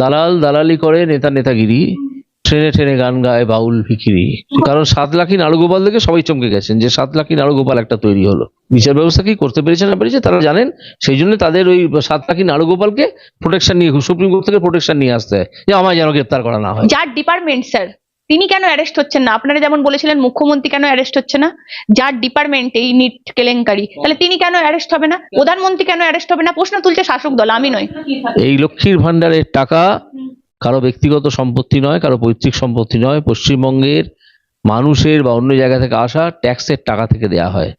দালাল দালালি করে নেতা নেতাগিরি ট্রেনে ট্রেনে গান গায় বাউল ফিকিরি কারণ সাত লাখি নাড়ুগোপাল দেখে সবাই চমকে গেছেন যে সাত লাখি নাড়ুগোপাল একটা তৈরি হলো। বিচার ব্যবস্থা কি করতে পেরেছে না পেরেছে তারা জানেন, সেই জন্য তাদের ওই সাত লাখি নাড়ুগোপালকে প্রোটেকশন নিয়ে, সুপ্রিম কোর্ট থেকে প্রোটেকশন নিয়ে আসতে হয়, যে আমায় যেন গ্রেপ্তার করা না হয়। যার ডিপার্টমেন্ট স্যার তিনি কেন অ্যারেস্ট হচ্ছেন না? আপনারা যেমন বলেছিলেন মুখ্যমন্ত্রী কেন অ্যারেস্ট হচ্ছে না? যার ডিপার্টমেন্ট এই নিট কেলেঙ্কারি। তাহলে তিনি কেন অ্যারেস্ট হবে না? প্রধানমন্ত্রী কেন অ্যারেস্ট হবে না? প্রশ্ন তুলছে শাসক দল আমি নয় এই লক্ষ্মীর ভান্ডারের টাকা কারও ব্যক্তিগত সম্পত্তি নয় কারও পৈতৃক সম্পত্তি নয়। পশ্চিমবঙ্গের মানুষের বা অন্য জায়গা থেকে আসা ট্যাক্সের টাকা থেকে দেয়া হয়।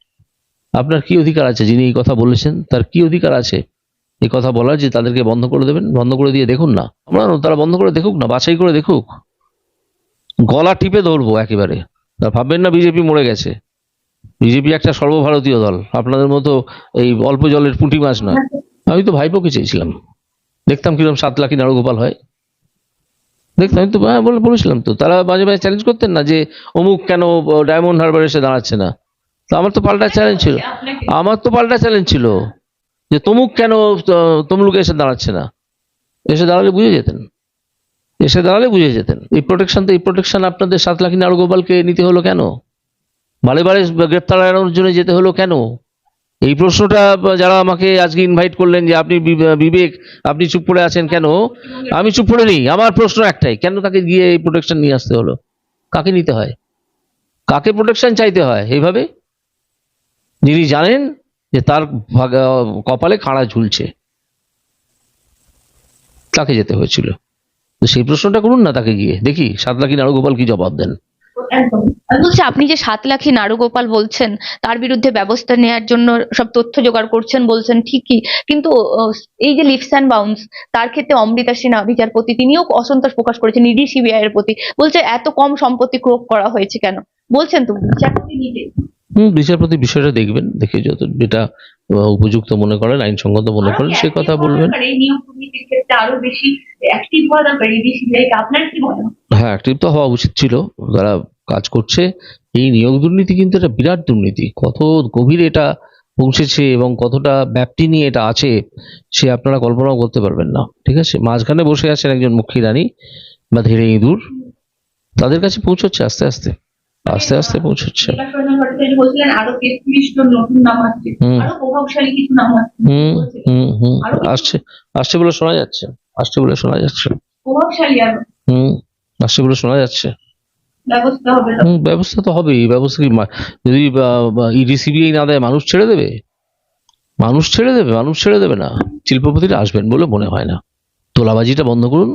আপনার কি অধিকার আছে? যিনি এই কথা বলেছেন তার কি অধিকার আছে? এই কথা বলার যে তাদেরকে বন্ধ করে দেবেন বন্ধ করে দিয়ে দেখুন না। আমরা তারা বন্ধ করে দেখুক না বাছাই করে দেখুক। গলা টিপে ধরবো একেবারে। ভাববেন না বিজেপি মরে গেছে। বিজেপি একটা সর্বভারতীয় দল। আপনাদের মতো এই অল্প জলের পুঁটি মাছ না আমি তো ভাইপোকে চেয়েছিলাম। দেখতাম কীরকম সাত লাখি নাড়ুগোপাল হয়। দেখতাম তো হ্যাঁ, বলে বলেছিলাম তো। তারা মাঝে মাঝে চ্যালেঞ্জ করতেন না যে অমুক কেন ডায়মন্ড হারবার এসে দাঁড়াচ্ছে না? তো আমার তো পাল্টা চ্যালেঞ্জ ছিল। আমার তো পাল্টা চ্যালেঞ্জ ছিল যে তমুক কেন তমলুকে এসে দাঁড়াচ্ছে না? এসে দাঁড়ালে বুঝে যেতেন। এসে দাঁড়ালে বুঝে যেতেন। এই প্রোটেকশন তো, এই প্রোটেকশন আপনাদের সাত লাখি নাড়ুগোপালকে নিতে হলো কেন? বারে বারে গ্রেপ্তার এড়ানোর জন্য যেতে হলো কেন? এই প্রশ্নটা যারা আমাকে আজকে ইনভাইট করলেন যে আপনি বিবে- বিবেক, আপনি চুপ করে আছেন কেন? আমি চুপ করে নেই। আমার প্রশ্ন একটাই, কেন তাকে গিয়ে এই প্রোটেকশন নিয়ে আসতে হলো? কাকে নিতে হয়? কাকে প্রোটেকশন চাইতে হয় এইভাবে? যিনি জানেন যে তার কপালে খাড়া ঝুলছে। তাকে যেতে হয়েছিল। সেই প্রশ্নটা করুন না তাকে গিয়ে। দেখি, সাত লাখি নাড়ুগোপাল কি জবাব দেন। আপনি যে সাত লাখি নাড়ুগোপাল বলছেন, তার বিরুদ্ধে ব্যবস্থা নেওয়ার জন্য সব তথ্য জোগাড় করছেন বলছেন ঠিকই, কিন্তু এই যে লিপস অ্যান্ড বাউন্স তার ক্ষেত্রে অমৃতা সিনহা বিচারপতি তিনিও অসন্তোষ প্রকাশ করেছেন ইডি সিবিআই এর প্রতি। বলছে, এত কম সম্পত্তি ক্রোক করা হয়েছে কেন? বলছেন তো, বিচারপতি নিজে। বিচারপতি বিষয়টা দেখবেন দেখে যত যেটা উপযুক্ত মনে করেন আইনসঙ্গত মনে করেন সে কথা বলবেন। হয় হ্যাঁ অ্যাক্টিভ তো হওয়া উচিত ছিল যারা কাজ করছে এই নিয়োগ দুর্নীতি কিন্তু এটা বিরাট দুর্নীতি কত গভীরে এটা পৌঁছেছে এবং কতটা ব্যাপ্তি নিয়ে এটা আছে সে আপনারা কল্পনাও করতে পারবেন না ঠিক আছে? মাঝখানে বসে আছেন একজন মুখী রানী বা ধীরে ইঁদুর তাদের কাছে পৌঁছচ্ছে আস্তে আস্তে। আস্তে আস্তে পৌঁছচ্ছে। আরও নতুন নাম আসছে। হুম। আরও প্রভাবশালী কিছু নাম আসছে। হুম হুম হুম আসছে আসছে বলে শোনা যাচ্ছে আসছে বলে শোনা যাচ্ছে। প্রভাবশালী আরও। হুম আসছে বলে শোনা যাচ্ছে। ব্যবস্থা তো। হুম, ব্যবস্থা তো হবেই ব্যবস্থা কি যদি ইডি সিবিআই না দেয় মানুষ ছেড়ে দেবে? মানুষ ছেড়ে দেবে মানুষ ছেড়ে দেবে না। শিল্পপতিরা আসবেন বলে মনে হয় না। তোলাবাজিটা বন্ধ করুন।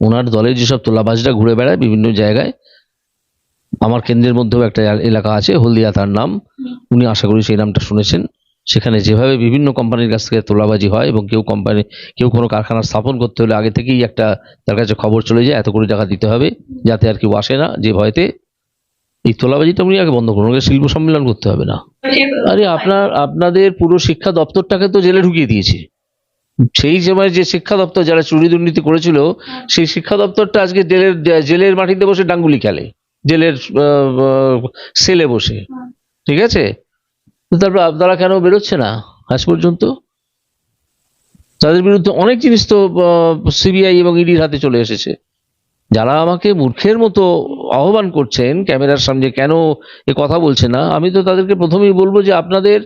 ওনার দলের যেসব তোলাবাজিটা ঘুরে বেড়ায় বিভিন্ন জায়গায় আমার কেন্দ্রের মধ্যেও একটা এলাকা আছে হলদিয়া তার নাম। উনি আশা করি সেই নামটা শুনেছেন। সেখানে যেভাবে বিভিন্ন কোম্পানির কাছ থেকে তোলাবাজি হয় এবং কেউ কোম্পানি কেউ কোনো কারখানা স্থাপন করতে হলে আগে থেকেই একটা তার কাছে খবর চলে যায় এত করে টাকা দিতে হবে যাতে আর কেউ আসে না যে ভয়তে। এই তোলাবাজিটা উনি আগে বন্ধ করুন শিল্প সম্মেলন করতে হবে না। আরে আপনার আপনাদের পুরো শিক্ষা দপ্তরটাকে তো জেলে ঢুকিয়ে দিয়েছে। সেই সময় যে শিক্ষা দপ্তর যারা চুরি দুর্নীতি করেছিল সেই শিক্ষা দপ্তরটা আজকে জেলের জেলের মাটিতে বসে ডাঙ্গুলি খেলে। জেলের সেলে বসে। ঠিক আছে? তারপর আপনারা কেন বেরোচ্ছে না আজ পর্যন্ত? তাদের বিরুদ্ধে অনেক জিনিস তো সিবিআই এবং ইডির হাতে চলে এসেছে। যারা আমাকে মূর্খের মতো আহ্বান করছেন, ক্যামেরার সামনে কেন এ কথা বলছে না, আমি তো তাদেরকে প্রথমেই বলব যে আপনাদের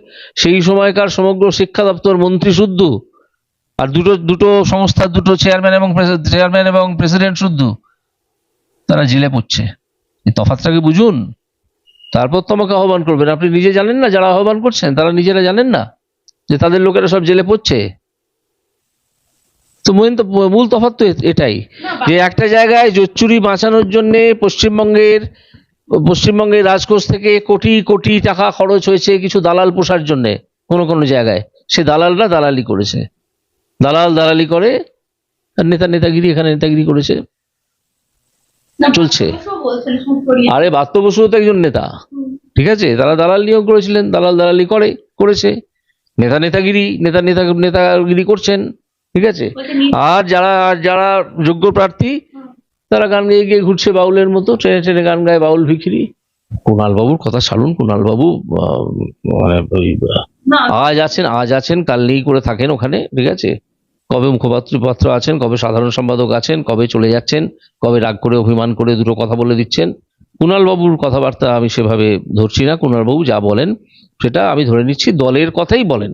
সেই সময়কার সমগ্র শিক্ষা দপ্তর মন্ত্রী শুদ্ধ, আর দুটো দুটো সংস্থার দুটো চেয়ারম্যান এবং চেয়ারম্যান এবং প্রেসিডেন্ট শুদ্ধ, তারা জেলে পড়ছে। এই তফাৎটাকে বুঝুন? তারপর তোমাকে আহ্বান করবেন। আপনি নিজে জানেন না যারা আহ্বান করছেন তারা নিজেরা জানেন না যে তাদের লোকেরা সব জেলে পড়ছে। তো মূল তফাৎ তো এটাই যে একটা জায়গায় জোচ্চুরি বাঁচানোর জন্য পশ্চিমবঙ্গের পশ্চিমবঙ্গের রাজকোষ থেকে কোটি কোটি টাকা খরচ হয়েছে কিছু দালাল পোষার জন্য কোনো কোনো জায়গায়। সে দালালরা দালালি করেছে। দালাল দালালি করে আর নেতা নেতাগিরি এখানে নেতাগিরি করেছে। চলছে। আরে বাস্তব বসুও তো একজন নেতা। ঠিক আছে? তারা দালাল নিয়োগ করেছিলেন দালাল দালালি করে করেছে। নেতা নেতাগিরি নেতা নেতা নেতাগিরি করছেন ঠিক আছে? আর যারা যারা যোগ্য প্রার্থী তারা গান গেয়ে গিয়ে ঘুরছে বাউলের মতো ট্রেনে ট্রেনে গান গায় বাউল ভিখিরি। কুণাল বাবুর কথা ছাড়ুন কুণাল বাবু মানে ওই আজ আছেন আজ আছেন কাল নেই করে থাকেন ওখানে ঠিক আছে? কবে মুখপাত্র পাত্র আছেন, কবে সাধারণ সম্পাদক আছেন, কবে চলে যাচ্ছেন, কবে রাগ করে অভিমান করে দুটো কথা বলে দিচ্ছেন কুণাল বাবুর কথাবার্তা আমি সেভাবে ধরছি না কুণাল বাবু যা বলেন সেটা আমি ধরে নিচ্ছি, দলের কথাই বলেন।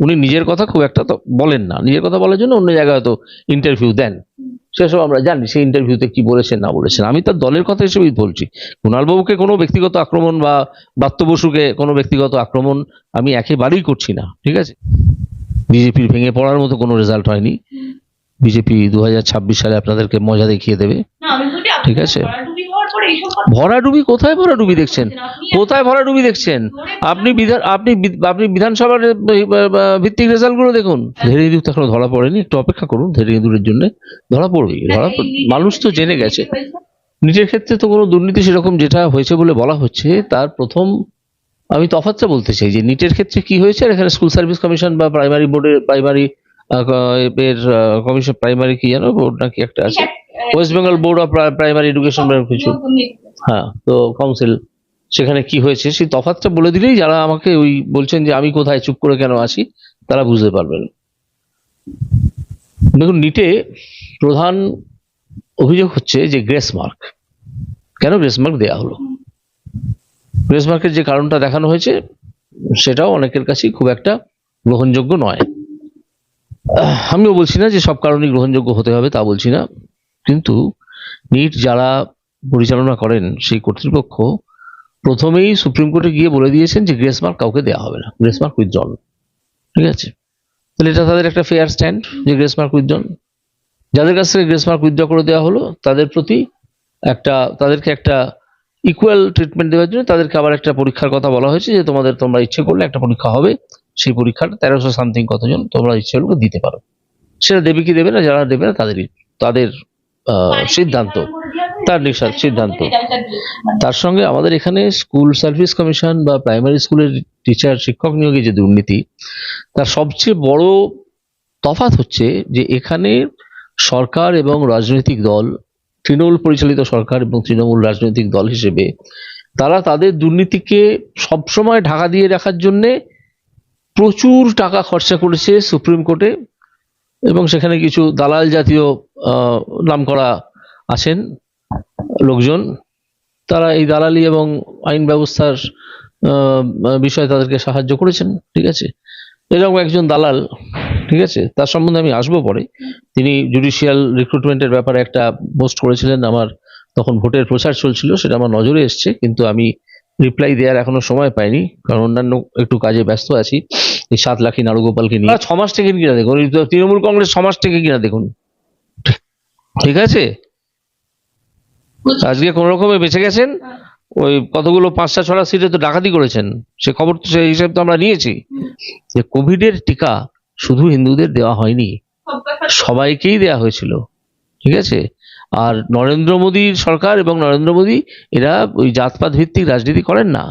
উনি নিজের কথা খুব একটা বলেন না, নিজের কথা বলার জন্য অন্য জায়গায় হয়তো ইন্টারভিউ দেন। সেসব আমরা জানি, সেই ইন্টারভিউতে কি বলেছেন, না বলেছেন। আমি তার দলের কথা হিসেবেই বলছি। কুণাল বাবুকে কোনো ব্যক্তিগত আক্রমণ বা বাত্য বসুকে কোনো ব্যক্তিগত আক্রমণ আমি একেবারেই করছি না, ঠিক আছে? বিজেপির ভেঙে পড়ার মতো কোনো রেজাল্ট হয়নি। বিজেপি দুহাজার ছাব্বিশ সালে আপনাদেরকে মজা দেখিয়ে দেবে। ঠিক আছে। ভরাডুবি কোথায় ভরাডুবি দেখছেন? কোথায় ভরাডুবি দেখছেন? আপনি বিধান আপনি আপনি বিধানসভার ভিত্তিক রেজাল্টগুলো দেখুন। ধীরে ধীরে তো এখনও ধরা পড়েনি। একটু অপেক্ষা করুন ধীরে ধীরের জন্য ধরা পড়বে ধরা পড়- মানুষ তো জেনে গেছে। নিজের ক্ষেত্রে তো কোনো দুর্নীতি সেরকম যেটা হয়েছে বলে বলা হচ্ছে তার প্রথম আমি তফাৎটা বলতে চাই যে নিটের ক্ষেত্রে কি হয়েছে আর এখানে স্কুল সার্ভিস কমিশন বা প্রাইমারি বোর্ডের প্রাইমারি এর কমিশন প্রাইমারি কি জানো বোর্ড নাকি একটা আছে? West Bengal board of primary education কিছু? হ্যাঁ তো কাউন্সিল সেখানে কি হয়েছে? সেই তফাৎটা বলে দিলেই যারা আমাকে ওই বলছেন যে আমি কোথায় চুপ করে কেন আছি তারা বুঝতে পারবেন। দেখুন নিটে প্রধান অভিযোগ হচ্ছে যে গ্রেস মার্ক। কেন গ্রেস মার্ক দেওয়া হলো? গ্রেস মার্কের যে কারণটা দেখানো হয়েছে, সেটাও অনেকের কাছেই খুব একটা গ্রহণযোগ্য নয়। আমিও বলছি না যে সব কারণেই গ্রহণযোগ্য হতে হবে, তা বলছি না। কিন্তু নিট যারা পরিচালনা করেন, সেই কর্তৃপক্ষ প্রথমেই সুপ্রিম কোর্টে গিয়ে বলে দিয়েছেন যে গ্রেস মার্ক কাউকে দেওয়া হবে না, গ্রেস মার্ক উইথড্রল। ঠিক আছে? তাহলে এটা তাদের একটা ফেয়ার স্ট্যান্ড যে গ্রেস মার্ক উইথড্রল। যাদের কাছ থেকে গ্রেস মার্ক উইথড্র করে দেওয়া হলো, তাদের প্রতি একটা, তাদেরকে একটা ইকুয়াল ট্রিটমেন্ট দেওয়ার জন্য তাদেরকে আবার একটা পরীক্ষার কথা বলা হয়েছে যে তোমাদের তোমরা ইচ্ছে করলে একটা পরীক্ষা হবে। সেই পরীক্ষাটা তেরোশো সামথিং কতজন তোমরা ইচ্ছে করলে দিতে পারো। সেটা দেবে কি দেবে না যারা দেবে না তাদেরই তাদের সিদ্ধান্ত তার নিঃশ্বাস সিদ্ধান্ত। তার সঙ্গে আমাদের এখানে স্কুল সার্ভিস কমিশন বা প্রাইমারি স্কুলের টিচার শিক্ষক নিয়োগে যে দুর্নীতি তার সবচেয়ে বড় তফাৎ হচ্ছে যে এখানে সরকার এবং রাজনৈতিক দল তৃণমূল পরিচালিত সরকার এবং তৃণমূল রাজনৈতিক দল হিসেবে তারা তাদের দুর্নীতিকে সবসময় ঢাকা দিয়ে রাখার জন্যে প্রচুর টাকা খরচা করেছে সুপ্রিম কোর্টে এবং সেখানে কিছু দালাল জাতীয় আহ, নামকরা আছেন লোকজন। তারা এই দালালি এবং আইন ব্যবস্থার বিষয়ে তাদেরকে সাহায্য করেছেন ঠিক আছে? এরকম একজন দালাল ঠিক আছে? তার সম্বন্ধে আমি আসব পরে। তিনি জুডিশিয়াল রিক্রুটমেন্টের ব্যাপারে একটা পোস্ট করেছিলেন আমার, তখন ভোটের প্রচার চলছিল, সেটা আমার নজরে এসছে, কিন্তু আমি রিপ্লাই দেওয়ার এখনও সময় পাইনি, কারণ অন্যান্য একটু কাজে ব্যস্ত আছি। এই সাত লাখী নারুগোপালকে নিয়ে। ছ মাস থেকে কিনা দেখুন তৃণমূল কংগ্রেস ছ মাস থেকে কিনা দেখুন। ঠিক আছে? আজকে কোন রকমে বেঁচে গেছেন? ওই কতগুলো পাঁচটা, ছটা সিটে তো ডাকাতি করেছেন। সে খবর তো সেই হিসেব তো আমরা নিয়েছি। যে কোভিডের টিকা শুধু হিন্দুদের দেওয়া হয়নি, সবাইকেই দেওয়া হয়েছিল, ঠিক আছে? আর নরেন্দ্র মোদীর সরকার এবং নরেন্দ্র মোদী, এরা ওই জাতপাত ভিত্তিক রাজনীতি করেন না।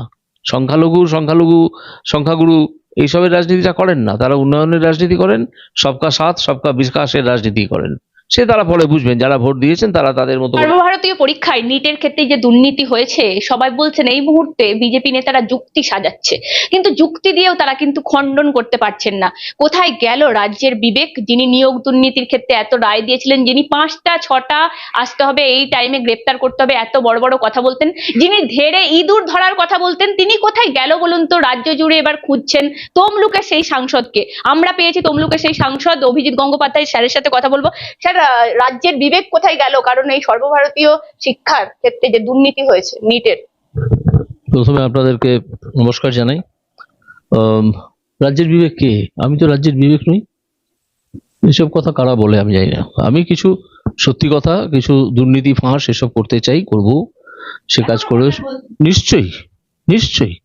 সংখ্যালঘু সংখ্যালঘু, সংখ্যাগুরু এইসবের রাজনীতিটা করেন না। তারা উন্নয়নের রাজনীতি করেন, সবকা সাথ, সবকা বিকাশের রাজনীতি করেন। সে তারা পরে বুঝবেন, যারা ভোট দিয়েছেন তারা তাদের মতো সর্বভারতীয় পরীক্ষায় নিটের ক্ষেত্রে যে দুর্নীতি হয়েছে, সবাই বলছেন এই মুহূর্তে বিজেপি নেতারা যুক্তি সাজাচ্ছে। কিন্তু যুক্তি দিয়েও তারা কিন্তু খণ্ডন করতে পারছেন না। কোথায় গেল রাজ্যের বিবেক? যিনি নিয়োগ দুর্নীতির ক্ষেত্রে এত রায় দিয়েছিলেন, যিনি পাঁচটা, ছটা আসতে হবে, এই টাইমে গ্রেপ্তার করতে হবে, এত বড় বড় কথা বলতেন। যিনি ধেড়ে ইঁদুর ধরার কথা বলতেন, তিনি কোথায় গেল বলুন তো? রাজ্য জুড়ে এবার খুঁজছেন তমলুকের সেই সাংসদকে। আমরা পেয়েছি তমলুকের সেই সাংসদ অভিজিৎ গঙ্গোপাধ্যায় স্যারের সাথে কথা বলব। স্যার রাজ্যের বিবেক কোথায় গেল? কারণ এই সর্বভারতীয় শিক্ষার ক্ষেত্রে যে দুর্নীতি হয়েছে নিটের প্রথমে আপনাদেরকে নমস্কার জানাই। রাজ্যের বিবেক কে? আমি তো রাজ্যের বিবেক নই। এসব কথা কারা বলে আমি জানি না। আমি কিছু সত্যি কথা কিছু দুর্নীতি ফাঁস এসব করতে চাই করব। সে কাজ করে নিশ্চয়ই নিশ্চয়ই।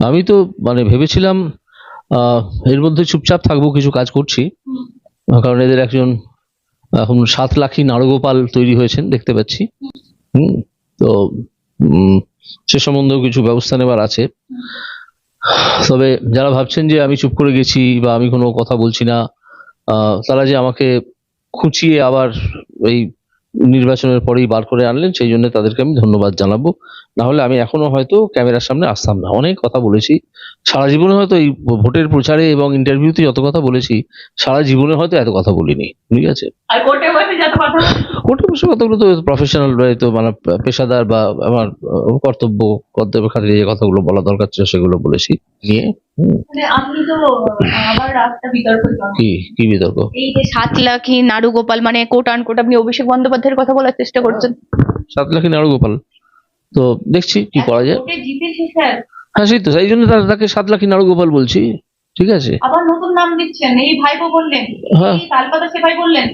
আমি তো মানে ভেবেছিলাম আহ, এর মধ্যে চুপচাপ থাকব কিছু কাজ করছি। কারণ এদের একজন এখন সাত লাখী নারগোপাল তৈরি হয়েছেন, দেখতে পাচ্ছি। হুম, তো সে সম্বন্ধেও কিছু ব্যবস্থা নেবার আছে। তবে যারা ভাবছেন যে আমি চুপ করে গেছি বা আমি কোনো কথা বলছি না তারা যে আমাকে খুঁচিয়ে আবার এই নির্বাচনের পরেই বার করে আনলেন, সেই জন্য তাদেরকে আমি ধন্যবাদ জানাব। না হলে আমি এখনও হয়তো ক্যামেরার সামনে আসতাম না। অনেক কথা বলেছি। সারা জীবনে হয়তো এই ভোটের প্রচারে এবং ইন্টারভিউতে যত কথা বলেছি সারা জীবনে হয়তো এত কথা বলিনি। ঠিক আছে? কোর্টে বসে যত কথা ওটা অবশ্য কতগুলো তো প্রফেশনাল তো মানে পেশাদার বা আমার কর্তব্য কর্তব্যের খাতিরে যে কথাগুলো বলা দরকার ছিল সেগুলো বলেছি। নিয়ে মানে। কি কি বিতর্ক? এই যে সাত লাখি নাড়ু গোপাল মানে কোট আন কোট আপনি অভিষেক বন্দ্যোপাধ্যায়ের কথা বলার চেষ্টা করছেন। সাত লাখি নাড়ু গোপাল তো দেখছি কি করা যায়। হ্যাঁ সেই তো সেই জন্য তাকে সাত লাখি নাড়ু গোপাল বলছি। ঠিক আছে। আবার নতুন নাম দিচ্ছেন এই ভাইপো বললেন। হ্যাঁ। বললেন।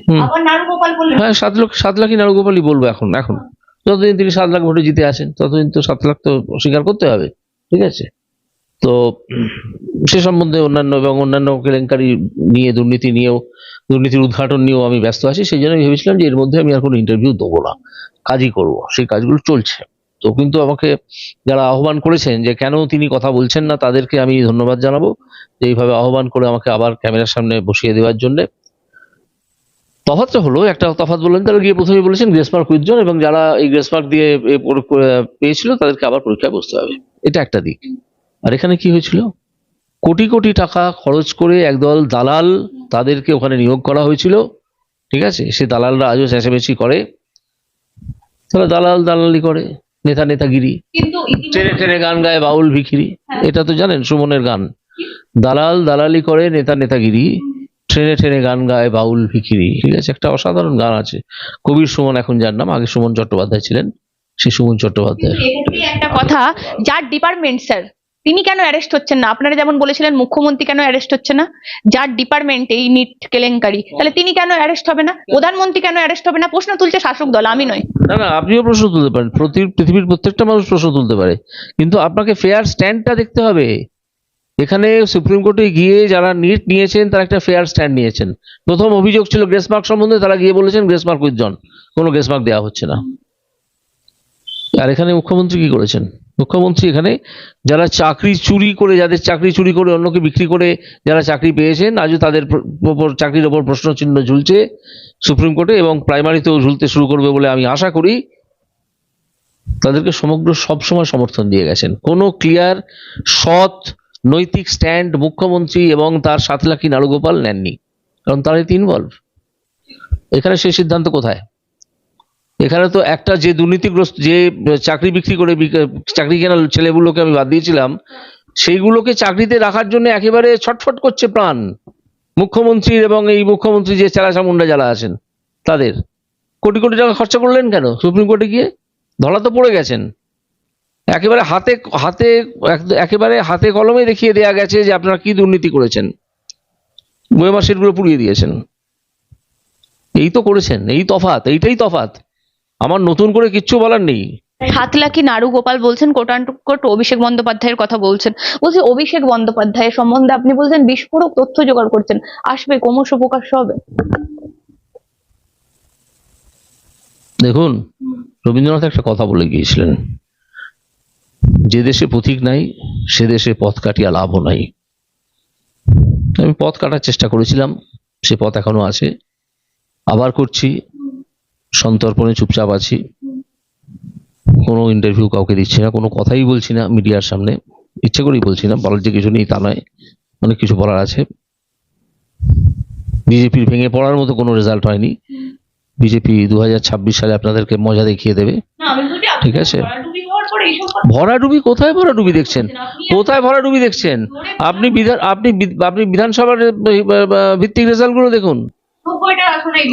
আবার বললেন। হ্যাঁ সাত লাখ সাত লাখই নাড়ু গোপালই বলব এখন এখন। যতদিন তিনি সাত লাখ ভোটে জিতে আসেন ততদিন তো সাত লাখ তো স্বীকার করতে হবে। ঠিক আছে? তো সে সম্বন্ধে অন্যান্য এবং অন্যান্য কেলেঙ্কারি নিয়ে দুর্নীতি নিয়েও দুর্নীতির উদ্ঘাটন নিয়েও আমি ব্যস্ত আছি। সেই জন্য আমি ভেবেছিলাম যে এর মধ্যে আমি আর কোনো ইন্টারভিউ দেবো না। কাজই করব। সেই কাজগুলো চলছে। তো কিন্তু আমাকে যারা আহ্বান করেছেন যে কেন তিনি কথা বলছেন না, তাদেরকে আমি ধন্যবাদ জানাব যে এইভাবে আহ্বান করে আমাকে আবার ক্যামেরার সামনে বসিয়ে দেওয়ার জন্য। তফাৎটা হলো, একটা তফাৎ বললেন, তারা গিয়ে প্রথমে বলেছেন গ্রেস মার্ক উইথজন এবং যারা এই গ্রেসমার্ক দিয়ে পেয়েছিল তাদেরকে আবার পরীক্ষায় বসতে হবে। এটা একটা দিক। আর এখানে কি হয়েছিল? কোটি কোটি টাকা খরচ করে একদল দালাল তাদেরকে ওখানে নিয়োগ করা হয়েছিল। ঠিক আছে? সে দালালরা আজও চেঁচামেচি করে। তারা দালাল দালালি করে। নেতা নেতাগিরি। ট্রেনে ট্রেনে গান গায় বাউল ভিখিরি। হ্যাঁ। এটা তো জানেন সুমনের গান। দালাল দালালি করে নেতা নেতাগিরি ট্রেনে ট্রেনে গান গায় বাউল ভিখিরি। ঠিক আছে একটা অসাধারণ গান আছে। কবির সুমন এখন যার নাম? আগে সুমন চট্টোপাধ্যায় ছিলেন সে সুমন চট্টোপাধ্যায়। একটা কথা যার ডিপার্টমেন্ট স্যার তিনি কেন অ্যারেস্ট হচ্ছেন না? আপনারা যেমন বলেছিলেন মুখ্যমন্ত্রী কেন অ্যারেস্ট হচ্ছে না? যার ডিপার্টমেন্ট এই নিট কেলেঙ্কারি। তাহলে তিনি কেন অ্যারেস্ট হবে না? প্রধানমন্ত্রী কেন অ্যারেস্ট হবে না? প্রশ্ন তুলছে শাসক দল আমি নয়। না না আপনিও প্রশ্ন তুলতে পারেন। প্রতি পৃথিবীর প্রত্যেকটা মানুষ প্রশ্ন তুলতে পারে। কিন্তু আপনাকে ফেয়ার স্ট্যান্ডটা দেখতে হবে। এখানে সুপ্রিম কোর্টে গিয়ে যারা নিট নিয়েছেন তারা একটা ফেয়ার স্ট্যান্ড নিয়েছেন। প্রথম অভিযোগ ছিল গ্রেসমার্ক সম্বন্ধে তারা গিয়ে বলেছেন গ্রেস মার্ক উইথজন কোনো গ্রেসমার্ক দেওয়া হচ্ছে না। আর এখানে মুখ্যমন্ত্রী কি করেছেন? মুখ্যমন্ত্রী এখানে, যারা চাকরি চুরি করে, যাদের চাকরি চুরি করে, অন্যকে বিক্রি করে যারা চাকরি পেয়েছেন, আজও তাদের ওপর চাকরির ওপর প্রশ্ন চিহ্ন ঝুলছে সুপ্রিম কোর্টে এবং প্রাইমারিতেও ঝুলতে শুরু করবে বলে আমি আশা করি। তাদেরকে সমগ্র সবসময় সমর্থন দিয়ে গেছেন। কোনো ক্লিয়ার, সৎ, নৈতিক স্ট্যান্ড মুখ্যমন্ত্রী এবং তার সাত লাখি নাড়ুগোপাল নেননি। কারণ তারাই তো ইনভলভ এখানে সেই সিদ্ধান্ত কোথায়? এখানে তো একটা যে দুর্নীতিগ্রস্ত, যে চাকরি বিক্রি করে চাকরি কেনা ছেলেগুলোকে আমি বাদ দিয়েছিলাম, সেইগুলোকে চাকরিতে রাখার জন্য একেবারে ছটফট করছে প্রাণ। মুখ্যমন্ত্রীর এবং এই মুখ্যমন্ত্রী যে চেলাচামুন্ডা যারা আছেন, তাদের। কোটি কোটি টাকা খরচা করলেন কেন? সুপ্রিম কোর্টে গিয়ে? ধরা তো পড়ে গেছেন। একেবারে হাতে হাতে এক- একেবারে হাতে কলমে দেখিয়ে দেয়া গেছে যে আপনারা কি দুর্নীতি করেছেন। গোয়েমার সিটগুলো পুড়িয়ে দিয়েছেন। এই তো করেছেন, এই তফাত, এইটাই তফাত। আমার নতুন করে কিচ্ছু বলার নেই। সাত লাখি নাড়ু গোপাল বলছেন কোটান কোট অভিষেক বন্দ্যোপাধ্যায়ের কথা বলছেন। বলছি অভিষেক বন্দ্যোপাধ্যায়ের সম্বন্ধে আপনি বলছেন বিস্ফোরক তথ্য জোগাড় করছেন। আসবে ক্রমশ প্রকাশ্য হবে। দেখুন রবীন্দ্রনাথ একটা কথা বলে গিয়েছিলেন। যে দেশে পথিক নাই সে দেশে পথ কাটিয়া লাভও নাই। আমি পথ কাটার চেষ্টা করেছিলাম সে পথ এখনও আছে। আবার করছি সন্তর্পণে চুপচাপ আছি। কোনো ইন্টারভিউ কাউকে দিচ্ছি না কোনো কথাই বলছি না মিডিয়ার সামনে। ইচ্ছে করেই বলছি না বলার যে কিছু নেই তা নয় অনেক কিছু বলার আছে। বিজেপির ভেঙে পড়ার মতো কোনো রেজাল্ট হয়নি। বিজেপি দু হাজার ছাব্বিশ সালে আপনাদেরকে মজা দেখিয়ে দেবে। ঠিক আছে। ভরাডুবি কোথায় ভরাডুবি দেখছেন? কোথায় ভরাডুবি দেখছেন? আপনি বিধান আপনি আপনি বিধানসভার ভিত্তিক রেজাল্টগুলো দেখুন।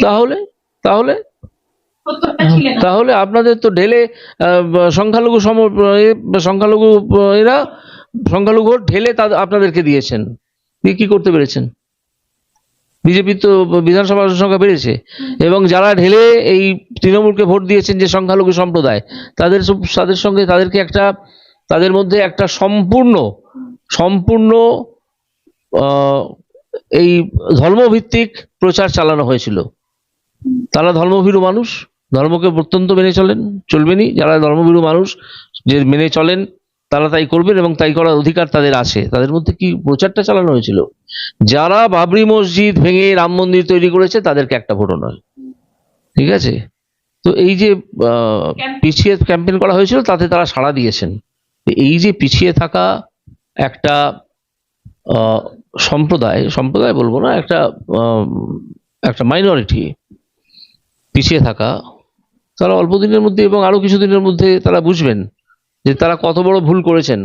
তাহলে? তাহলে? তাহলে আপনাদের তো ঢেলে সংখ্যালঘু সম সংখ্যালঘু এরা সংখ্যালঘু ঢেলে তাদের আপনাদেরকে দিয়েছেন। দিয়ে কি করতে পেরেছেন? বিজেপির তো বিধানসভার সংখ্যা বেড়েছে। এবং যারা ঢেলে এই তৃণমূলকে ভোট দিয়েছেন যে সংখ্যালঘু সম্প্রদায় তাদের তাদের সঙ্গে তাদেরকে একটা তাদের মধ্যে একটা সম্পূর্ণ সম্পূর্ণ এই ধর্মভিত্তিক প্রচার চালানো হয়েছিল। তারা ধর্মভীরু মানুষ। ধর্মকে অত্যন্ত মেনে চলেন চলবেনই যারা ধর্মভীরু মানুষ যে মেনে চলেন তারা তাই করবেন এবং তাই করার অধিকার তাদের আছে। তাদের মধ্যে কি প্রচারটা চালানো হয়েছিল? যারা বাবরি মসজিদ ভেঙে রাম মন্দির তৈরি করেছে তাদেরকে একটা ভোটও নয়। ঠিক আছে? তো এই যে পিছিয়ে ক্যাম্পেইন করা হয়েছিল তাতে তারা সাড়া দিয়েছেন। এই যে পিছিয়ে থাকা একটা সম্প্রদায় সম্প্রদায় বলব না একটা একটা মাইনরিটি পিছিয়ে থাকা তারা অল্প দিনের মধ্যে এবং আরও কিছুদিনের মধ্যে তারা বুঝবেন যে তারা কত বড় ভুল করেছেন।